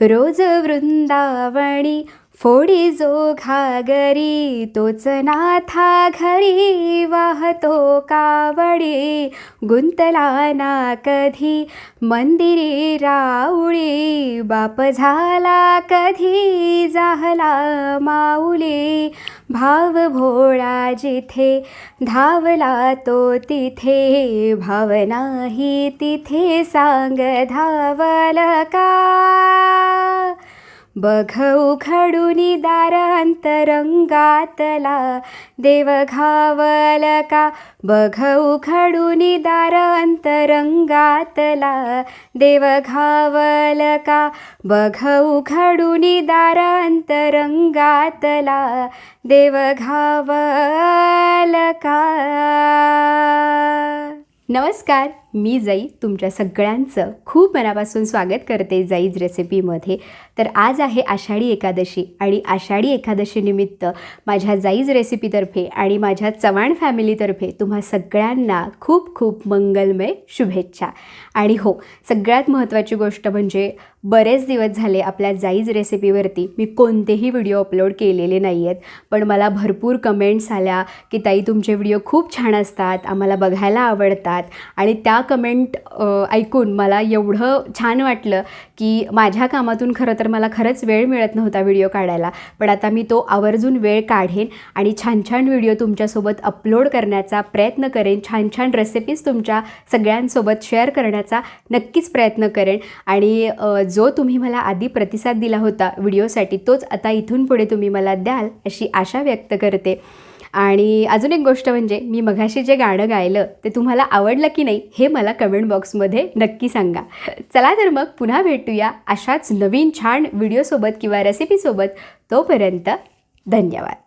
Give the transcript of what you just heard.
रोज वृंदावणी फोडी जो घागरी तोच नाथा घरी वाहतो कावडी. गुंतला ना कधी मंदिरी राऊळी बाप झाला कधी जाहला माऊली. भाव भोळा जिथे धावला तो तिथे भावनाही तिथे सांग धावल का? बघ उघडूनी दार अंतरंगातला. देव घावल का? बघ उघडूनी दार अंतरंगातला. देव घावल का? बघ उघडूनी दार अंतरंगातला. देव घावल का? नमस्कार. मी जाई तुमच्या सगळ्यांचं खूप मनापासून स्वागत करते जाईज रेसिपीमध्ये. तर आज आहे आषाढी एकादशी आणि आषाढी एकादशीनिमित्त माझ्या जाईज रेसिपीतर्फे आणि माझ्या चव्हाण फॅमिलीतर्फे तुम्हा सगळ्यांना खूप खूप मंगलमय शुभेच्छा. आणि हो सगळ्यात महत्त्वाची गोष्ट म्हणजे बरेच दिवस झाले आपल्या जाईज रेसिपीवरती मी कोणतेही व्हिडिओ अपलोड केलेले नाही आहेत पण मला भरपूर कमेंट्स आल्या की ताई तुमचे व्हिडिओ खूप छान असतात आम्हाला बघायला आवडतात आणि त्या कमेंट ऐकून मला एवढं छान वाटलं की माझ्या कामातून खरं तर मला खरंच वेळ मिळत नव्हता व्हिडिओ काढायला. पण आता मी तो आवर्जून वेळ काढेन आणि छान छान व्हिडिओ तुमच्यासोबत अपलोड करण्याचा प्रयत्न करेन. छान छान रेसिपीज तुमच्या सगळ्यांसोबत शेअर करण्याचा नक्कीच प्रयत्न करेन. आणि जो तुम्ही मला आधी प्रतिसाद दिला होता व्हिडिओसाठी तोच आता इथून पुढे तुम्ही मला द्याल अशी आशा व्यक्त करते. आणि अजून एक गोष्ट म्हणजे मी मघाशी जे गाणं गायलं ते तुम्हाला आवडलं की नाही हे मला कमेंट बॉक्समध्ये नक्की सांगा. चला तर मग पुन्हा भेटूया अशाच नवीन छान व्हिडिओसोबत किंवा रेसिपीसोबत तोपर्यंत धन्यवाद.